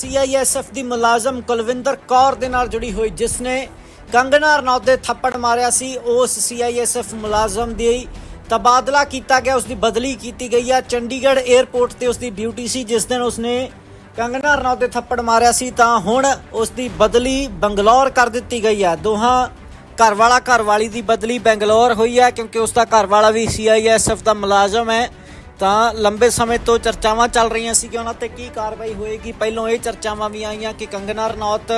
CISF ਦੀ ਮੁਲਾਜ਼ਮ ਕੁਲਵਿੰਦਰ ਕੌਰ ਦੇ ਨਾਲ ਜੁੜੀ ਹੋਈ, ਜਿਸ ਨੇ ਕੰਗਨਾ ਰਣੌਤ ਦੇ ਥੱਪੜ ਮਾਰਿਆ ਸੀ, ਉਸ ਸੀਆਈਐਸਐਫ ਮੁਲਾਜ਼ਮ ਦੀ ਤਬਾਦਲਾ ਕੀਤਾ ਗਿਆ ਉਸ ਦੀ ਬਦਲੀ ਕੀਤੀ ਗਈ ਹੈ। ਚੰਡੀਗੜ੍ਹ 에ਅਰਪੋਰਟ ਤੇ ਉਸ ਦੀ ਡਿਊਟੀ ਸੀ, ਜਿਸ ਦਿਨ ਉਸਨੇ ਕੰਗਨਾ ਰਣੌਤ ਦੇ ਥੱਪੜ ਮਾਰਿਆ ਸੀ, ਤਾਂ ਹੁਣ ਉਸ ਦੀ ਬਦਲੀ ਬੰਗਲੌਰ ਕਰ ਦਿੱਤੀ ਗਈ ਹੈ। ਦੋਹਾਂ ਘਰ ਵਾਲਾ ਘਰ ਵਾਲੀ ਦੀ ਬਦਲੀ ਬੰਗਲੌਰ ਹੋਈ ਹੈ, ਕਿਉਂਕਿ ਉਸ ਦਾ ਘਰ ਵਾਲਾ ਵੀ ਸੀਆਈਐਸਐਫ ਦਾ ਮੁਲਾਜ਼ਮ ਹੈ। ਤਾਂ ਲੰਬੇ ਸਮੇਂ ਤੋਂ ਚਰਚਾਵਾਂ ਚੱਲ ਰਹੀਆਂ ਸੀ ਕਿ ਉਹਨਾਂ ਤੇ ਕੀ ਕਾਰਵਾਈ ਹੋਏਗੀ। ਪਹਿਲਾਂ ਇਹ ਚਰਚਾਵਾਂ ਵੀ ਆਈਆਂ ਕਿ ਕੰਗਨਾ ਰਣੌਤ,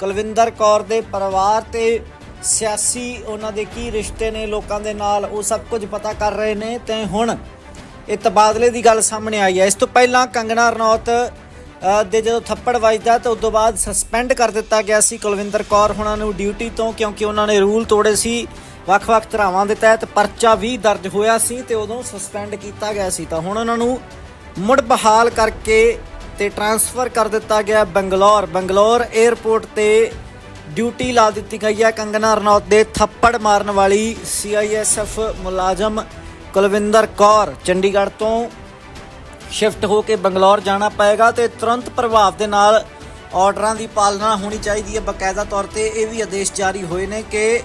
ਕੁਲਵਿੰਦਰ ਕੌਰ ਦੇ ਪਰਿਵਾਰ ਤੇ ਸਿਆਸੀ ਉਹਨਾਂ ਦੇ ਕੀ ਰਿਸ਼ਤੇ ਨੇ ਲੋਕਾਂ ਦੇ ਨਾਲ, ਉਹ ਸਭ ਕੁਝ ਪਤਾ ਕਰ ਰਹੇ ਨੇ। ਤੇ ਹੁਣ ਇਹ ਤਬਾਦਲੇ ਦੀ ਗੱਲ ਸਾਹਮਣੇ ਆਈ ਹੈ। ਇਸ ਤੋਂ ਪਹਿਲਾਂ ਕੰਗਨਾ ਰਣੌਤ ਦੇ ਜਦੋਂ ਥੱਪੜ ਵੱਜਦਾ ਤਾਂ ਉਸ ਤੋਂ ਬਾਅਦ ਸਸਪੈਂਡ ਕਰ ਦਿੱਤਾ ਗਿਆ ਸੀ ਕੁਲਵਿੰਦਰ ਕੌਰ ਉਹਨਾਂ ਨੂੰ ਡਿਊਟੀ ਤੋਂ, ਕਿਉਂਕਿ ਉਹਨਾਂ ਨੇ ਰੂਲ ਤੋੜੇ ਸੀ। ਵੱਖ-ਵੱਖ ਧਰਾਵਾਂ ਦੇ ਤਹਿਤ ਪਰਚਾ ਵੀ ਦਰਜ ਹੋਇਆ ਸੀ ਤੇ ਉਦੋਂ ਸਸਪੈਂਡ ਕੀਤਾ ਗਿਆ ਸੀ। ਤਾਂ ਹੁਣ ਉਹਨਾਂ ਨੂੰ ਮੁੜ ਬਹਾਲ ਕਰਕੇ ਤੇ ਟਰਾਂਸਫਰ ਕਰ ਦਿੱਤਾ ਗਿਆ ਬੰਗਲੌਰ। ਬੰਗਲੌਰ 에ਅਰਪੋਰਟ ਤੇ ਡਿਊਟੀ ਲਾ ਦਿੱਤੀ ਗਈ ਹੈ। ਕੰਗਨਾ ਰਣੌਤ ਦੇ ਥੱਪੜ ਮਾਰਨ ਵਾਲੀ ਸੀਆਈਐਸਐਫ ਮੁਲਾਜ਼ਮ ਕੁਲਵਿੰਦਰ ਕੌਰ ਚੰਡੀਗੜ੍ਹ ਤੋਂ ਸ਼ਿਫਟ ਹੋ ਕੇ ਬੰਗਲੌਰ ਜਾਣਾ ਪਏਗਾ ਤੇ ਤੁਰੰਤ ਪ੍ਰਭਾਵ ਦੇ ਨਾਲ ਆਰਡਰਾਂ ਦੀ ਪਾਲਣਾ ਹੋਣੀ ਚਾਹੀਦੀ ਹੈ। ਬਕਾਇਦਾ ਤੌਰ ਤੇ ਇਹ ਵੀ ਆਦੇਸ਼ ਜਾਰੀ ਹੋਏ ਨੇ ਕਿ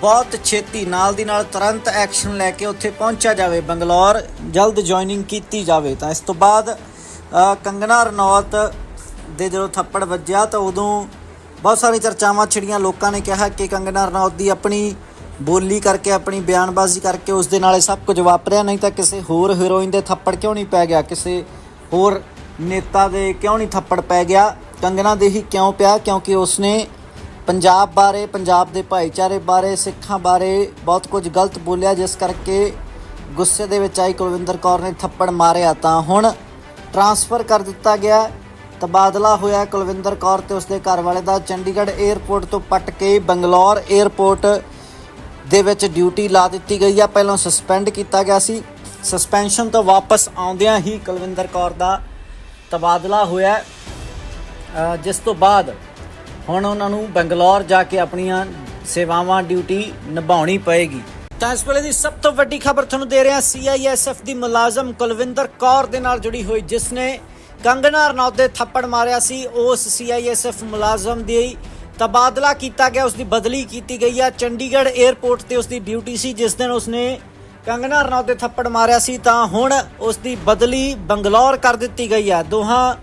ਬਹੁਤ ਛੇਤੀ ਨਾਲ ਦੀ ਨਾਲ ਤੁਰੰਤ ਐਕਸ਼ਨ ਲੈ ਕੇ ਉੱਥੇ ਪਹੁੰਚਿਆ ਜਾਵੇ ਬੰਗਲੌਰ ਜਲਦ ਜੁਆਇਨਿੰਗ ਕੀਤੀ ਜਾਵੇ। ਤਾਂ ਇਸ ਤੋਂ ਬਾਅਦ ਅ, ਕੰਗਨਾ ਰਣੌਤ ਦੇ ਜਦੋਂ ਥੱਪੜ ਵੱਜਿਆ ਤਾਂ ਉਦੋਂ ਬਹੁਤ ਸਾਰੀ ਚਰਚਾਵਾਂ ਛਿੜੀਆਂ। ਲੋਕਾਂ ਨੇ ਕਿਹਾ ਕਿ ਕੰਗਨਾ ਰਣੌਤ ਦੀ ਆਪਣੀ ਬੋਲੀ ਕਰਕੇ ਆਪਣੀ ਬਿਆਨਬਾਜ਼ੀ ਕਰਕੇ ਉਸ ਦੇ ਨਾਲ ਇਹ ਸਭ ਕੁਝ ਵਾਪਰਿਆ। ਨਹੀਂ ਤਾਂ ਕਿਸੇ ਹੋਰ ਹੀਰੋਇਨ ਦੇ ਥੱਪੜ ਕਿਉਂ ਨਹੀਂ ਪੈ ਗਿਆ? ਕਿਸੇ ਹੋਰ ਨੇਤਾ ਦੇ ਕਿਉਂ ਨਹੀਂ ਥੱਪੜ ਪੈ ਗਿਆ? ਕੰਗਨਾ ਦੇ ਹੀ ਕਿਉਂ ਪਿਆ? ਕਿਉਂਕਿ ਉਸਨੇ ਪੰਜਾਬ ਬਾਰੇ, ਪੰਜਾਬ ਦੇ ਭਾਈਚਾਰੇ ਬਾਰੇ, ਸਿੱਖਾਂ ਬਾਰੇ ਬਹੁਤ ਕੁਝ ਗਲਤ ਬੋਲਿਆ, ਜਿਸ ਕਰਕੇ ਗੁੱਸੇ ਦੇ ਵਿੱਚ ਆਈ ਕੁਲਵਿੰਦਰ ਕੌਰ ਨੇ ਥੱਪੜ ਮਾਰਿਆ ਤਾਂ ਹੁਣ ਟਰਾਂਸਫਰ ਕਰ ਦਿੱਤਾ ਗਿਆ। ਤਬਾਦਲਾ ਹੋਇਆ ਕੁਲਵਿੰਦਰ ਕੌਰ ਤੇ ਉਸਦੇ ਘਰ ਵਾਲੇ ਦਾ। ਚੰਡੀਗੜ੍ਹ 에ਅਰਪੋਰਟ ਤੋਂ ਪਟ ਕੇ ਬੰਗਲੌਰ 에ਅਰਪੋਰਟ ਦੇ ਵਿੱਚ ਡਿਊਟੀ ਲਾ ਦਿੱਤੀ ਗਈ ਆ। ਪਹਿਲਾਂ ਸਸਪੈਂਡ ਕੀਤਾ ਗਿਆ ਸੀ। ਸਸਪੈਂਸ਼ਨ ਤੋਂ ਵਾਪਸ ਆਉਂਦਿਆਂ ਹੀ ਕੁਲਵਿੰਦਰ ਕੌਰ ਦਾ ਤਬਾਦਲਾ ਹੋਇਆ। ਜਿਸ ਤੋਂ ਬਾਅਦ ਹੁਣ ਉਹਨਾਂ ਨੂੰ ਬੰਗਲੌਰ ਜਾ ਕੇ ਆਪਣੀਆਂ ਸੇਵਾਵਾਂ, ਡਿਊਟੀ ਨਿਭਾਉਣੀ ਪਏਗੀ। ਤਾਂ ਇਸ ਵੇਲੇ ਦੀ ਸਭ ਤੋਂ ਵੱਡੀ ਖਬਰ ਤੁਹਾਨੂੰ ਦੇ ਰਿਹਾ ਸੀਆਈਐਸਐਫ ਦੀ ਮੁਲਾਜ਼ਮ ਕੁਲਵਿੰਦਰ ਕੌਰ ਦੇ ਨਾਲ ਜੁੜੀ ਹੋਈ, ਜਿਸ ਨੇ ਕੰਗਨਾ ਰਣੌਤ ਦੇ ਥੱਪੜ ਮਾਰਿਆ ਸੀ। ਉਸ ਸੀਆਈਐਸਐਫ ਮੁਲਾਜ਼ਮ ਦੀ ਤਬਾਦਲਾ ਕੀਤਾ ਗਿਆ ਉਸ ਦੀ ਬਦਲੀ ਕੀਤੀ ਗਈ ਹੈ। ਚੰਡੀਗੜ੍ਹ 에ਅਰਪੋਰਟ ਤੇ ਉਸ ਦੀ ਡਿਊਟੀ ਸੀ, ਜਿਸ ਦਿਨ ਉਸਨੇ ਕੰਗਨਾ ਰਣੌਤ ਦੇ ਥੱਪੜ ਮਾਰਿਆ ਸੀ। ਤਾਂ ਹੁਣ ਉਸ ਦੀ ਬਦਲੀ ਬੰਗਲੌਰ ਕਰ ਦਿੱਤੀ ਗਈ ਹੈ। ਦੋਹਾਂ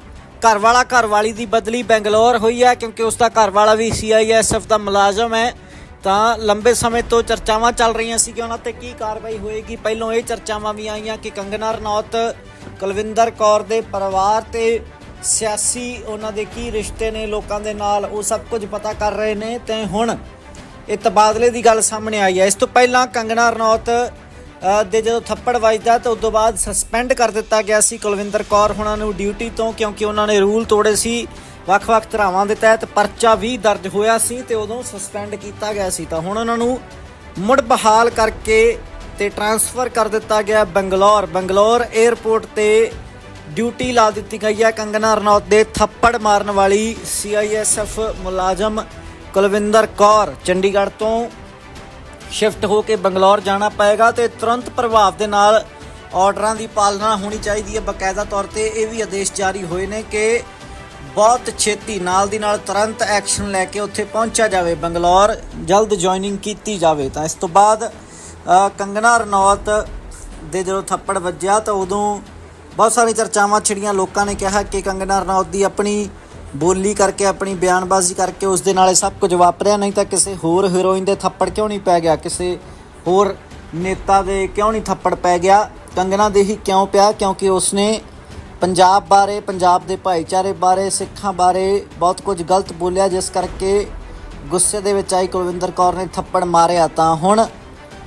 ਘਰ ਵਾਲਾ ਘਰ ਵਾਲੀ ਦੀ ਬਦਲੀ ਬੈਂਗਲੌਰ ਹੋਈ ਹੈ ਕਿਉਂਕਿ ਉਸ ਦਾ ਘਰ ਵਾਲਾ ਵੀ ਸੀਆਈਐਸਐਫ ਦਾ ਮੁਲਾਜ਼ਮ ਹੈ। ਤਾਂ ਲੰਬੇ ਸਮੇਂ ਤੋਂ ਚਰਚਾਵਾਂ ਚੱਲ ਰਹੀਆਂ ਸੀ ਕਿ ਉਹਨਾਂ ਤੇ ਕੀ ਕਾਰਵਾਈ ਹੋਏਗੀ। ਪਹਿਲਾਂ ਇਹ ਚਰਚਾਵਾਂ ਵੀ ਆਈਆਂ ਕਿ ਕੰਗਨਾ ਰਣੌਤ, ਕੁਲਵਿੰਦਰ ਕੌਰ ਦੇ ਪਰਿਵਾਰ ਤੇ ਸਿਆਸੀ ਉਹਨਾਂ ਦੇ ਕੀ ਰਿਸ਼ਤੇ ਨੇ ਲੋਕਾਂ ਦੇ ਨਾਲ, ਉਹ ਸਭ ਕੁਝ ਪਤਾ ਕਰ ਰਹੇ ਨੇ। ਤੇ ਹੁਣ ਇਹ ਤਬਾਦਲੇ ਦੀ ਗੱਲ ਸਾਹਮਣੇ ਆਈ ਹੈ। ਇਸ ਤੋਂ ਪਹਿਲਾਂ ਕੰਗਨਾ ਰਣੌਤ ਦੇ ਜਦੋਂ ਥੱਪੜ ਵੱਜਦਾ ਤਾਂ ਉਸ ਤੋਂ ਬਾਅਦ ਸਸਪੈਂਡ ਕਰ ਦਿੱਤਾ ਗਿਆ ਸੀ ਕੁਲਵਿੰਦਰ ਕੌਰ ਹੁਣਾਂ ਨੂੰ ਡਿਊਟੀ ਤੋਂ ਕਿਉਂਕਿ ਉਹਨਾਂ ਨੇ ਰੂਲ ਤੋੜੇ ਸੀ, ਵੱਖ-ਵੱਖ ਧਰਾਵਾਂ ਦੇ ਤਹਿਤ ਪਰਚਾ ਵੀ ਦਰਜ ਹੋਇਆ ਸੀ ਤੇ ਉਦੋਂ ਸਸਪੈਂਡ ਕੀਤਾ ਗਿਆ ਸੀ। ਤਾਂ ਹੁਣ ਉਹਨਾਂ ਨੂੰ ਮੁੜ ਬਹਾਲ ਕਰਕੇ ਤੇ ਟਰਾਂਸਫਰ ਕਰ ਦਿੱਤਾ ਗਿਆ ਬੰਗਲੌਰ। ਬੰਗਲੌਰ 에ਅਰਪੋਰਟ ਤੇ ਡਿਊਟੀ ਲਾ ਦਿੱਤੀ ਗਈ ਹੈ। ਕੰਗਨਾ ਰਣੌਤ ਦੇ ਥੱਪੜ ਮਾਰਨ ਵਾਲੀ ਸੀਆਈਐਸਐਫ ਮੁਲਾਜ਼ਮ ਕੁਲਵਿੰਦਰ ਕੌਰ ਚੰਡੀਗੜ੍ਹ ਤੋਂ ਸ਼ਿਫਟ ਹੋ ਕੇ ਬੰਗਲੌਰ ਜਾਣਾ ਪਏਗਾ ਤੇ ਤੁਰੰਤ ਪ੍ਰਭਾਵ ਦੇ ਨਾਲ ਆਰਡਰਾਂ ਦੀ ਪਾਲਣਾ ਹੋਣੀ ਚਾਹੀਦੀ ਹੈ। ਬਕਾਇਦਾ ਤੌਰ ਤੇ ਇਹ ਵੀ ਆਦੇਸ਼ ਜਾਰੀ ਹੋਏ ਨੇ ਕਿ ਬਹੁਤ ਛੇਤੀ ਨਾਲ ਦੀ ਨਾਲ ਤੁਰੰਤ ਐਕਸ਼ਨ ਲੈ ਕੇ ਉੱਥੇ ਪਹੁੰਚਿਆ ਜਾਵੇ। ਬੰਗਲੌਰ ਜਲਦ ਜੁਆਇਨਿੰਗ ਕੀਤੀ ਜਾਵੇ। ਤਾਂ ਇਸ ਤੋਂ ਬਾਅਦ ਕੰਗਨਾ ਰਣੌਤ ਦੇ ਜਦੋਂ ਥੱਪੜ ਵੱਜਿਆ ਤਾਂ ਉਦੋਂ ਬਹੁਤ ਸਾਰੀਆਂ ਚਰਚਾਵਾਂ ਛਿੜੀਆਂ। ਲੋਕਾਂ ਨੇ ਕਿਹਾ ਕਿ ਕੰਗਨਾ ਰਣੌਤ ਦੀ ਆਪਣੀ ਬੋਲੀ ਕਰਕੇ, ਆਪਣੀ ਬਿਆਨਬਾਜ਼ੀ ਕਰਕੇ ਉਸ ਦੇ ਨਾਲ ਇਹ ਸਭ ਕੁਝ ਵਾਪਰਿਆ। ਨਹੀਂ ਤਾਂ ਕਿਸੇ ਹੋਰ ਹੀਰੋਇਨ ਦੇ ਥੱਪੜ ਕਿਉਂ ਨਹੀਂ ਪੈ ਗਿਆ? ਕਿਸੇ ਹੋਰ ਨੇਤਾ ਦੇ ਕਿਉਂ ਨਹੀਂ ਥੱਪੜ ਪੈ ਗਿਆ? ਕੰਗਨਾ ਦੇ ਹੀ ਕਿਉਂ ਪਿਆ? ਕਿਉਂਕਿ ਉਸਨੇ ਪੰਜਾਬ ਬਾਰੇ, ਪੰਜਾਬ ਦੇ ਭਾਈਚਾਰੇ ਬਾਰੇ, ਸਿੱਖਾਂ ਬਾਰੇ ਬਹੁਤ ਕੁਝ ਗਲਤ ਬੋਲਿਆ, ਜਿਸ ਕਰਕੇ ਗੁੱਸੇ ਦੇ ਵਿੱਚ ਆਈ ਕੁਲਵਿੰਦਰ ਕੌਰ ਨੇ ਥੱਪੜ ਮਾਰਿਆ। ਤਾਂ ਹੁਣ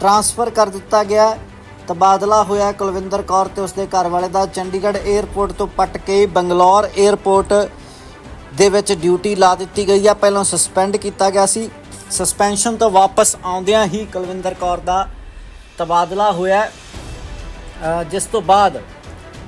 ਟਰਾਂਸਫਰ ਕਰ ਦਿੱਤਾ ਗਿਆ। ਤਬਾਦਲਾ ਹੋਇਆ ਕੁਲਵਿੰਦਰ ਕੌਰ ਤੇ ਉਸਦੇ ਘਰ ਵਾਲੇ ਦਾ। ਚੰਡੀਗੜ੍ਹ 에ਅਰਪੋਰਟ ਤੋਂ ਪਟ ਕੇ ਬੰਗਲੌਰ 에ਅਰਪੋਰਟ ਦੇ ਵਿੱਚ ਡਿਊਟੀ ਲਾ ਦਿੱਤੀ ਗਈ ਆ। ਪਹਿਲਾਂ ਸਸਪੈਂਡ ਕੀਤਾ ਗਿਆ ਸੀ। ਸਸਪੈਂਸ਼ਨ ਤੋਂ ਵਾਪਸ ਆਉਂਦਿਆਂ ਹੀ ਕੁਲਵਿੰਦਰ ਕੌਰ ਦਾ ਤਬਾਦਲਾ ਹੋਇਆ। ਜਿਸ ਤੋਂ ਬਾਅਦ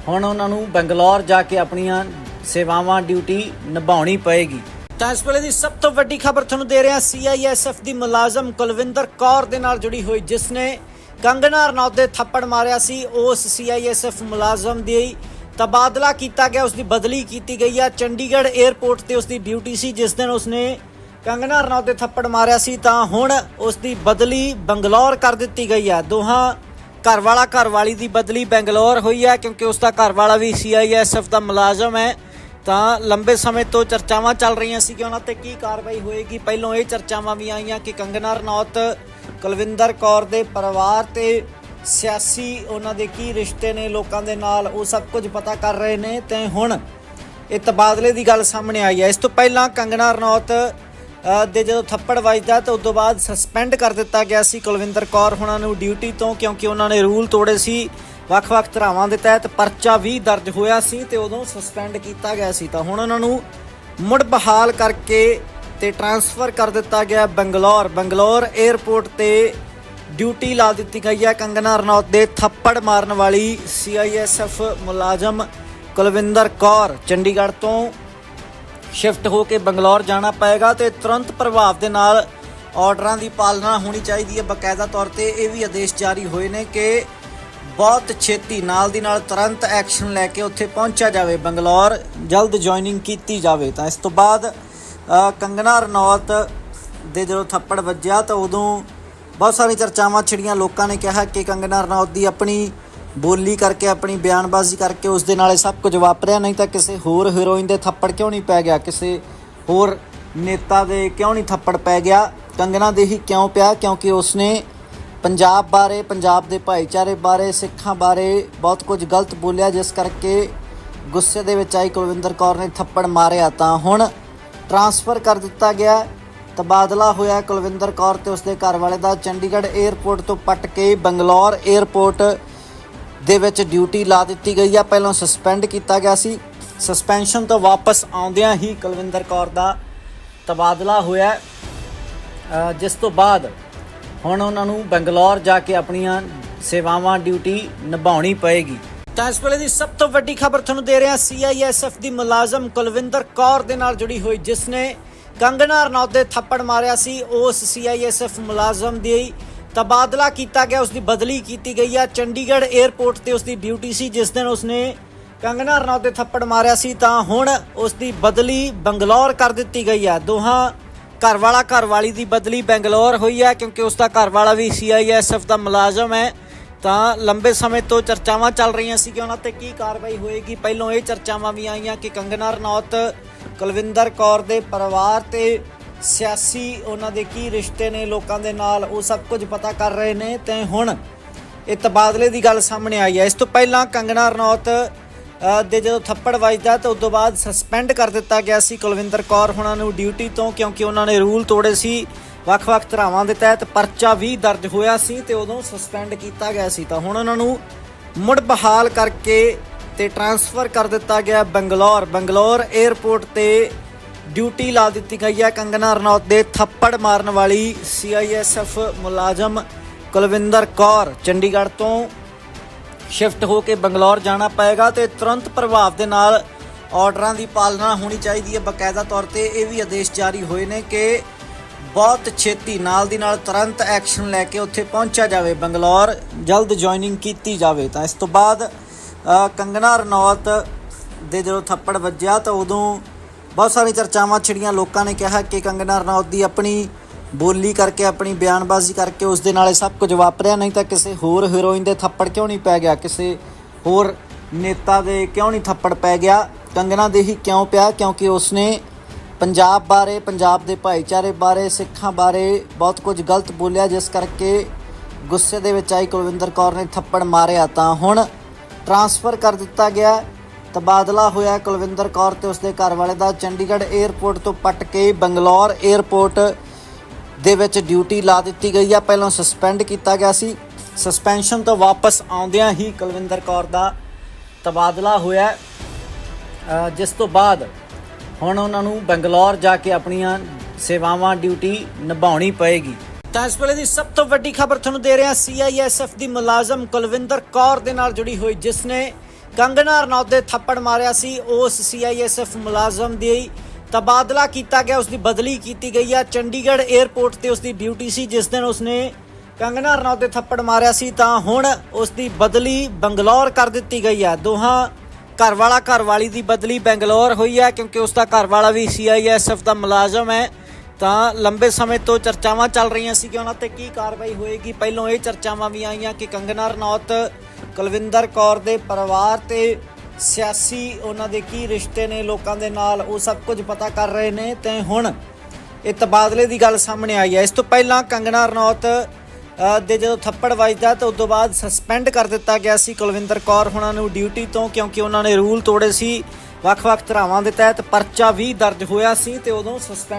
ਹੁਣ ਉਹਨਾਂ ਨੂੰ ਬੰਗਲੌਰ ਜਾ ਕੇ ਆਪਣੀਆਂ ਸੇਵਾਵਾਂ ਡਿਊਟੀ ਨਿਭਾਉਣੀ ਪਏਗੀ। ਤਾਂ ਇਸ ਵੇਲੇ ਦੀ ਸਭ ਤੋਂ ਵੱਡੀ ਖਬਰ ਤੁਹਾਨੂੰ ਦੇ ਰਿਹਾ ਸੀਆਈਐਸਐਫ ਦੀ ਮੁਲਾਜ਼ਮ ਕੁਲਵਿੰਦਰ ਕੌਰ ਦੇ ਨਾਲ ਜੁੜੀ ਹੋਈ, ਜਿਸ ਨੇ ਕੰਗਨਾ ਰਣੌਤ ਦੇ ਥੱਪੜ ਮਾਰਿਆ ਸੀ। ਉਸ ਸੀਆਈਐਸਐਫ ਮੁਲਾਜ਼ਮ ਦੀ ਤਬਾਦਲਾ ਕੀਤਾ ਗਿਆ ਉਸ ਦੀ ਬਦਲੀ ਕੀਤੀ ਗਈ ਹੈ। ਚੰਡੀਗੜ੍ਹ 에ਅਰਪੋਰਟ ਤੇ ਉਸ ਦੀ ਡਿਊਟੀ ਸੀ, ਜਿਸ ਦਿਨ ਉਸਨੇ ਕੰਗਨਾ ਰਣੌਤ 'ਤੇ ਥੱਪੜ ਮਾਰਿਆ ਸੀ, ਤਾਂ ਹੁਣ ਉਸ ਦੀ ਬਦਲੀ ਬੰਗਲੌਰ ਕਰ ਦਿੱਤੀ ਗਈ ਹੈ। ਦੋਹਾਂ ਘਰ ਵਾਲਾ ਘਰ ਵਾਲੀ ਦੀ ਬਦਲੀ ਬੰਗਲੌਰ ਹੋਈ ਹੈ, ਕਿਉਂਕਿ ਉਸ ਦਾ ਘਰ ਵਾਲਾ ਵੀ ਸੀਆਈਐਸਐਫ ਦਾ ਮੁਲਾਜ਼ਮ ਹੈ। ਤਾਂ ਲੰਬੇ ਸਮੇਂ ਤੋਂ ਚਰਚਾਵਾਂ ਚੱਲ ਰਹੀਆਂ ਸੀ ਕਿ ਉਹਨਾਂ ਤੇ ਕੀ ਕਾਰਵਾਈ ਹੋਏਗੀ। ਪਹਿਲਾਂ ਇਹ ਚਰਚਾਵਾਂ ਵੀ ਆਈਆਂ ਕਿ ਕੰਗਨਾ ਰਣੌਤ ਕੁਲਵਿੰਦਰ ਕੌਰ ਦੇ ਪਰਿਵਾਰ ਤੇ ਸਿਆਸੀ ਉਹਨਾਂ ਦੇ ਕੀ ਰਿਸ਼ਤੇ ਨੇ ਲੋਕਾਂ ਦੇ ਨਾਲ, ਉਹ ਸਭ ਕੁਝ ਪਤਾ ਕਰ ਰਹੇ ਨੇ। ਤੇ ਹੁਣ ਇਹ ਤਬਾਦਲੇ ਦੀ ਗੱਲ ਸਾਹਮਣੇ ਆਈ ਹੈ। ਇਸ ਤੋਂ ਪਹਿਲਾਂ ਕੰਗਣਾ ਰਣੌਤ ਦੇ ਜਦੋਂ ਥੱਪੜ ਵੱਜਦਾ ਤਾਂ ਉਸ ਤੋਂ ਬਾਅਦ ਸਸਪੈਂਡ ਕਰ ਦਿੱਤਾ ਗਿਆ ਸੀ ਕੁਲਵਿੰਦਰ ਕੌਰ ਹੁਣਾਂ ਨੂੰ ਡਿਊਟੀ ਤੋਂ, ਕਿਉਂਕਿ ਉਹਨਾਂ ਨੇ ਰੂਲ ਤੋੜੇ ਸੀ ਵੱਖ-ਵੱਖ ਧਰਾਵਾਂ ਦੇ ਤਹਿਤ। ਪਰਚਾ ਵੀ ਦਰਜ ਹੋਇਆ ਸੀ ਤੇ ਉਦੋਂ ਸਸਪੈਂਡ ਕੀਤਾ ਗਿਆ ਸੀ। ਤਾਂ ਹੁਣ ਉਹਨਾਂ ਨੂੰ ਮੁੜ ਬਹਾਲ ਕਰਕੇ ਤੇ ਟਰਾਂਸਫਰ ਕਰ ਦਿੱਤਾ ਗਿਆ ਬੰਗਲੌਰ। ਬੰਗਲੌਰ 에ਅਰਪੋਰਟ ਤੇ ਡਿਊਟੀ ਲਾ ਦਿੱਤੀ ਗਈ ਹੈ ਕੰਗਨਾ ਰਣੌਤ ਦੇ ਥੱਪੜ ਮਾਰਨ ਵਾਲੀ ਸੀਆਈਐਸਐਫ ਮੁਲਾਜ਼ਮ ਕੁਲਵਿੰਦਰ ਕੌਰ। ਚੰਡੀਗੜ੍ਹ ਤੋਂ ਸ਼ਿਫਟ ਹੋ ਕੇ ਬੰਗਲੌਰ ਜਾਣਾ ਪਏਗਾ ਤੇ ਤੁਰੰਤ ਪ੍ਰਭਾਵ ਦੇ ਨਾਲ ਆਰਡਰਾਂ ਦੀ ਪਾਲਣਾ ਹੋਣੀ ਚਾਹੀਦੀ ਹੈ। ਬਕਾਇਦਾ ਤੌਰ ਤੇ ਇਹ ਵੀ ਆਦੇਸ਼ ਜਾਰੀ ਹੋਏ ਨੇ ਕਿ ਬਹੁਤ ਛੇਤੀ ਨਾਲ ਦੀ ਨਾਲ ਤੁਰੰਤ ਐਕਸ਼ਨ ਲੈ ਕੇ ਉੱਥੇ ਪਹੁੰਚਿਆ ਜਾਵੇ। ਬੰਗਲੌਰ ਜਲਦ ਜੁਆਇਨਿੰਗ ਕੀਤੀ ਜਾਵੇ ਤਾਂ ਇਸ ਤੋਂ ਬਾਅਦ ਅ, ਕੰਗਨਾ ਰਣੌਤ ਦੇ ਜਦੋਂ ਥੱਪੜ ਵੱਜਿਆ ਤਾਂ ਉਦੋਂ ਬਹੁਤ ਸਾਰੀ ਚਰਚਾਵਾਂ ਛਿੜੀਆਂ। ਲੋਕਾਂ ਨੇ ਕਿਹਾ ਕਿ ਕੰਗਨਾ ਰਣੌਤ ਦੀ ਆਪਣੀ ਬੋਲੀ ਕਰਕੇ, ਆਪਣੀ ਬਿਆਨਬਾਜ਼ੀ ਕਰਕੇ ਉਸ ਦੇ ਨਾਲ ਇਹ ਸਭ ਕੁਝ ਵਾਪਰਿਆ। ਨਹੀਂ ਤਾਂ ਕਿਸੇ ਹੋਰ ਹੀਰੋਇਨ ਦੇ ਥੱਪੜ ਕਿਉਂ ਨਹੀਂ ਪੈ ਗਿਆ? ਕਿਸੇ ਹੋਰ ਨੇਤਾ ਦੇ ਕਿਉਂ ਨਹੀਂ ਥੱਪੜ ਪੈ ਗਿਆ? ਕੰਗਨਾ ਦੇ ਹੀ ਕਿਉਂ ਪਿਆ? ਕਿਉਂਕਿ ਉਸਨੇ ਪੰਜਾਬ ਬਾਰੇ, ਪੰਜਾਬ ਦੇ ਭਾਈਚਾਰੇ ਬਾਰੇ, ਸਿੱਖਾਂ ਬਾਰੇ ਬਹੁਤ ਕੁਝ ਗਲਤ ਬੋਲਿਆ। ਜਿਸ ਕਰਕੇ ਗੁੱਸੇ ਦੇ ਵਿੱਚ ਆਈ ਕੁਲਵਿੰਦਰ ਕੌਰ ਨੇ ਥੱਪੜ ਮਾਰਿਆ। ਤਾਂ ਹੁਣ ਟਰਾਂਸਫਰ ਕਰ ਦਿੱਤਾ ਗਿਆ। ਤਬਾਦਲਾ ਹੋਇਆ ਕੁਲਵਿੰਦਰ ਕੌਰ ਤੇ ਉਸਦੇ ਘਰ ਵਾਲੇ ਦਾ ਚੰਡੀਗੜ੍ਹ 에ਅਰਪੋਰਟ ਤੋਂ ਪਟ ਕੇ ਬੰਗਲੌਰ 에ਅਰਪੋਰਟ ਦੇ ਵਿੱਚ ਡਿਊਟੀ ਲਾ ਦਿੱਤੀ ਗਈ ਆ। ਪਹਿਲਾਂ ਸਸਪੈਂਡ ਕੀਤਾ ਗਿਆ ਸੀ। ਸਸਪੈਂਸ਼ਨ ਤੋਂ ਵਾਪਸ ਆਉਂਦਿਆਂ ਹੀ ਕੁਲਵਿੰਦਰ ਕੌਰ ਦਾ ਤਬਾਦਲਾ ਹੋਇਆ ਜਿਸ ਤੋਂ ਬਾਅਦ ਹੁਣ ਉਹਨਾਂ ਨੂੰ ਬੰਗਲੌਰ ਜਾ ਕੇ ਆਪਣੀਆਂ ਸੇਵਾਵਾਂ, ਡਿਊਟੀ ਨਿਭਾਉਣੀ ਪਏਗੀ। ਤਾਂ ਇਸ ਵੇਲੇ ਦੀ ਸਭ ਤੋਂ ਵੱਡੀ ਖਬਰ ਤੁਹਾਨੂੰ ਦੇ ਰਹੇ ਹਾਂ ਸੀਆਈਐਸਐਫ ਦੀ ਮੁਲਾਜ਼ਮ ਕੁਲਵਿੰਦਰ ਕੌਰ ਦੇ ਨਾਲ ਜੁੜੀ ਹੋਈ, ਜਿਸ ਨੇ ਕੰਗਨਾ ਰਣੌਤ ਦੇ ਥੱਪੜ ਮਾਰਿਆ ਸੀ। ਉਸ ਸੀਆਈਐਸਐਫ ਮੁਲਾਜ਼ਮ ਦੀ ਤਬਾਦਲਾ ਕੀਤਾ ਗਿਆ ਉਸ ਦੀ ਬਦਲੀ ਕੀਤੀ ਗਈ ਹੈ ਚੰਡੀਗੜ੍ਹ 에ਅਰਪੋਰਟ ਤੇ ਉਸ ਦੀ ਡਿਊਟੀ ਸੀ, ਜਿਸ ਦਿਨ ਉਸਨੇ ਕੰਗਨਾ ਰਣੌਤ ਦੇ ਥੱਪੜ ਮਾਰਿਆ ਸੀ, ਤਾਂ ਹੁਣ ਉਸ ਦੀ ਬਦਲੀ ਬੰਗਲੌਰ ਕਰ ਦਿੱਤੀ ਗਈ ਹੈ ਦੋਹਾਂ ਘਰ ਵਾਲਾ ਘਰ ਵਾਲੀ ਦੀ ਬਦਲੀ ਬੰਗਲੌਰ ਹੋਈ ਹੈ ਕਿਉਂਕਿ ਉਸ ਦਾ ਘਰ ਵਾਲਾ ਵੀ ਸੀਆਈਐਸਐਫ ਦਾ ਮੁਲਾਜ਼ਮ ਹੈ। ਤਾਂ ਲੰਬੇ ਸਮੇਂ ਤੋਂ ਚਰਚਾਵਾਂ ਚੱਲ ਰਹੀਆਂ ਸੀ ਕਿ ਉਹਨਾਂ ਤੇ ਕੀ ਕਾਰਵਾਈ ਹੋਏਗੀ। ਪਹਿਲਾਂ ਇਹ ਚਰਚਾਵਾਂ ਵੀ ਆਈਆਂ ਕਿ ਕੰਗਨਾ ਰਣੌਤ, ਕੁਲਵਿੰਦਰ ਕੌਰ ਦੇ ਪਰਿਵਾਰ ਤੇ ਸਿਆਸੀ ਉਹਨਾਂ ਦੇ ਕੀ ਰਿਸ਼ਤੇ ਨੇ ਲੋਕਾਂ ਦੇ ਨਾਲ, ਉਹ ਸਭ ਕੁਝ ਪਤਾ ਕਰ ਰਹੇ ਨੇ। ਤੇ ਹੁਣ ਇਹ ਤਬਾਦਲੇ ਦੀ ਗੱਲ ਸਾਹਮਣੇ ਆਈ ਹੈ। ਇਸ ਤੋਂ ਪਹਿਲਾਂ ਕੰਗਨਾ ਰਣੌਤ ਦੇ ਜਦੋਂ ਥੱਪੜ ਵੱਜਦਾ ਤਾਂ ਉਸ ਤੋਂ ਬਾਅਦ ਸਸਪੈਂਡ ਕਰ ਦਿੱਤਾ ਗਿਆ ਸੀ ਕੁਲਵਿੰਦਰ ਕੌਰ ਹੁਣਾਂ ਨੂੰ ਡਿਊਟੀ ਤੋਂ, ਕਿਉਂਕਿ ਉਹਨਾਂ ਨੇ ਰੂਲ ਤੋੜੇ ਸੀ। ਵੱਖ-ਵੱਖ ਧਰਾਵਾਂ ਦੇ ਤਹਿਤ ਪਰਚਾ ਵੀ ਦਰਜ ਹੋਇਆ ਸੀ ਤੇ ਉਦੋਂ ਸਸਪੈਂਡ ਕੀਤਾ ਗਿਆ ਸੀ। ਤਾਂ ਹੁਣ ਉਹਨਾਂ ਨੂੰ ਮੁੜ ਬਹਾਲ ਕਰਕੇ ਤੇ ਟਰਾਂਸਫਰ ਕਰ ਦਿੱਤਾ ਗਿਆ ਬੰਗਲੌਰ। ਬੰਗਲੌਰ 에ਅਰਪੋਰਟ ਤੇ ਡਿਊਟੀ ਲਾ ਦਿੱਤੀ ਗਈ ਹੈ। ਕੰਗਨਾ ਰਣੌਤ ਦੇ ਥੱਪੜ ਮਾਰਨ ਵਾਲੀ ਸੀਆਈਐਸਐਫ ਮੁਲਾਜ਼ਮ ਕੁਲਵਿੰਦਰ ਕੌਰ ਚੰਡੀਗੜ੍ਹ ਤੋਂ ਸ਼ਿਫਟ ਹੋ ਕੇ ਬੰਗਲੌਰ ਜਾਣਾ ਪਏਗਾ ਤੇ ਤੁਰੰਤ ਪ੍ਰਭਾਵ ਦੇ ਨਾਲ ਆਰਡਰਾਂ ਦੀ ਪਾਲਣਾ ਹੋਣੀ ਚਾਹੀਦੀ ਹੈ। ਬਕਾਇਦਾ ਤੌਰ ਤੇ ਇਹ ਵੀ ਆਦੇਸ਼ ਜਾਰੀ ਹੋਏ ਨੇ ਕਿ ਬਹੁਤ ਛੇਤੀ ਨਾਲ ਦੀ ਨਾਲ ਤੁਰੰਤ ਐਕਸ਼ਨ ਲੈ ਕੇ ਉੱਥੇ ਪਹੁੰਚਿਆ ਜਾਵੇ ਬੰਗਲੌਰ ਜਲਦ ਜੁਆਇਨਿੰਗ ਕੀਤੀ ਜਾਵੇ। ਤਾਂ ਇਸ ਤੋਂ ਬਾਅਦ ਅ, ਕੰਗਨਾ ਰਣੌਤ ਦੇ ਜਦੋਂ ਥੱਪੜ ਵੱਜਿਆ ਤਾਂ ਉਦੋਂ ਬਹੁਤ ਸਾਰੀ ਚਰਚਾਵਾਂ ਛਿੜੀਆਂ। ਲੋਕਾਂ ਨੇ ਕਿਹਾ ਕਿ ਕੰਗਨਾ ਰਣੌਤ ਦੀ ਆਪਣੀ ਬੋਲੀ ਕਰਕੇ ਆਪਣੀ ਬਿਆਨਬਾਜ਼ੀ ਕਰਕੇ ਉਸ ਦੇ ਨਾਲ ਇਹ ਸਭ ਕੁਝ ਵਾਪਰਿਆ। ਨਹੀਂ ਤਾਂ ਕਿਸੇ ਹੋਰ ਹੀਰੋਇਨ ਦੇ ਥੱਪੜ ਕਿਉਂ ਨਹੀਂ ਪੈ ਗਿਆ? ਕਿਸੇ ਹੋਰ ਨੇਤਾ ਦੇ ਕਿਉਂ ਨਹੀਂ ਥੱਪੜ ਪੈ ਗਿਆ? ਕੰਗਨਾ ਦੇ ਹੀ ਕਿਉਂ ਪਿਆ? ਕਿਉਂਕਿ ਉਸਨੇ ਪੰਜਾਬ ਬਾਰੇ, ਪੰਜਾਬ ਦੇ ਭਾਈਚਾਰੇ ਬਾਰੇ, ਸਿੱਖਾਂ ਬਾਰੇ ਬਹੁਤ ਕੁਝ ਗਲਤ ਬੋਲਿਆ, ਜਿਸ ਕਰਕੇ ਗੁੱਸੇ ਦੇ ਵਿੱਚ ਆਈ ਕੁਲਵਿੰਦਰ ਕੌਰ ਨੇ ਥੱਪੜ ਮਾਰਿਆ। ਤਾਂ ਹੁਣ ਟਰਾਂਸਫਰ ਕਰ ਦਿੱਤਾ ਗਿਆ। ਤਬਾਦਲਾ ਹੋਇਆ ਕੁਲਵਿੰਦਰ ਕੌਰ ਤੇ ਉਸਦੇ ਘਰ ਵਾਲੇ ਦਾ। ਚੰਡੀਗੜ੍ਹ 에ਅਰਪੋਰਟ ਤੋਂ ਪਟ ਕੇ ਬੰਗਲੌਰ 에ਅਰਪੋਰਟ ਦੇ ਵਿੱਚ ਡਿਊਟੀ ਲਾ ਦਿੱਤੀ ਗਈ ਆ। ਪਹਿਲਾਂ ਸਸਪੈਂਡ ਕੀਤਾ ਗਿਆ ਸੀ। ਸਸਪੈਂਸ਼ਨ ਤੋਂ ਵਾਪਸ ਆਉਂਦਿਆਂ ਹੀ ਕੁਲਵਿੰਦਰ ਕੌਰ ਦਾ ਤਬਾਦਲਾ ਹੋਇਆ। ਜਿਸ ਤੋਂ ਬਾਅਦ ਹੁਣ ਉਹਨਾਂ ਨੂੰ ਬੰਗਲੌਰ ਜਾ ਕੇ ਆਪਣੀਆਂ ਸੇਵਾਵਾਂ, ਡਿਊਟੀ ਨਿਭਾਉਣੀ ਪਏਗੀ। ਤਾਂ ਇਸ ਵੇਲੇ ਦੀ ਸਭ ਤੋਂ ਵੱਡੀ ਖਬਰ ਤੁਹਾਨੂੰ ਦੇ ਰਹੇ ਹਾਂ ਸੀਆਈਐਸਐਫ ਦੀ ਮੁਲਾਜ਼ਮ ਕੁਲਵਿੰਦਰ ਕੌਰ ਦੇ ਨਾਲ ਜੁੜੀ ਹੋਈ, ਜਿਸ ਨੇ ਕੰਗਨਾ ਰਣੌਤ ਦੇ ਥੱਪੜ ਮਾਰਿਆ ਸੀ। ਉਸ ਸੀਆਈਐਸਐਫ ਮੁਲਾਜ਼ਮ ਦੀ ਤਬਾਦਲਾ ਕੀਤਾ ਗਿਆ ਉਸ ਦੀ ਬਦਲੀ ਕੀਤੀ ਗਈ ਹੈ ਚੰਡੀਗੜ੍ਹ 에ਅਰਪੋਰਟ ਤੇ ਉਸ ਦੀ ਡਿਊਟੀ ਸੀ, ਜਿਸ ਦਿਨ ਉਸਨੇ ਕੰਗਨਾ ਰਣੌਤ ਦੇ ਥੱਪੜ ਮਾਰਿਆ ਸੀ। ਤਾਂ ਹੁਣ ਉਸ ਦੀ ਬਦਲੀ ਬੰਗਲੌਰ ਕਰ ਦਿੱਤੀ ਗਈ ਹੈ ਦੋਹਾਂ ਘਰ ਵਾਲਾ ਘਰ ਵਾਲੀ ਦੀ ਬਦਲੀ ਬੈਂਗਲੌਰ ਹੋਈ ਹੈ ਕਿਉਂਕਿ ਉਸ ਦਾ ਘਰ ਵਾਲਾ ਵੀ ਸੀਆਈਐਸਐਫ ਦਾ ਮੁਲਾਜ਼ਮ ਹੈ। ਤਾਂ ਲੰਬੇ ਸਮੇਂ ਤੋਂ ਚਰਚਾਵਾਂ ਚੱਲ ਰਹੀਆਂ ਸੀ ਕਿ ਉਹਨਾਂ ਤੇ ਕੀ ਕਾਰਵਾਈ ਹੋਏਗੀ। ਪਹਿਲਾਂ ਇਹ ਚਰਚਾਵਾਂ ਵੀ ਆਈਆਂ ਕਿ ਕੰਗਨਾ ਰਣੌਤ, ਕੁਲਵਿੰਦਰ ਕੌਰ ਦੇ ਪਰਿਵਾਰ ਤੇ ਸਿਆਸੀ ਉਹਨਾਂ ਦੇ ਕੀ ਰਿਸ਼ਤੇ ਨੇ ਲੋਕਾਂ ਦੇ ਨਾਲ, ਉਹ ਸਭ ਕੁਝ ਪਤਾ ਕਰ ਰਹੇ ਨੇ। ਤੇ ਹੁਣ ਇਹ ਤਬਾਦਲੇ ਦੀ ਗੱਲ ਸਾਹਮਣੇ ਆਈ ਹੈ। ਇਸ ਤੋਂ ਪਹਿਲਾਂ ਕੰਗਨਾ ਰਣੌਤ ਦੇ ਜਦੋਂ ਥੱਪੜ ਵੱਜਦਾ ਤਾਂ ਉਸ ਤੋਂ ਬਾਅਦ ਸਸਪੈਂਡ ਕਰ ਦਿੱਤਾ ਗਿਆ ਸੀ ਕੁਲਵਿੰਦਰ ਕੌਰ ਹੁਣਾਂ ਨੂੰ ਡਿਊਟੀ ਤੋਂ ਕਿਉਂਕਿ ਉਹਨਾਂ ਨੇ ਰੂਲ ਤੋੜੇ ਸੀ ਵੱਖ-ਵੱਖ ਧਰਾਵਾਂ ਦੇ ਤਹਿਤ ਪਰਚਾ ਵੀ ਦਰਜ ਹੋਇਆ ਸੀ ਤੇ ਉਦੋਂ ਸਸਪੈਂਡ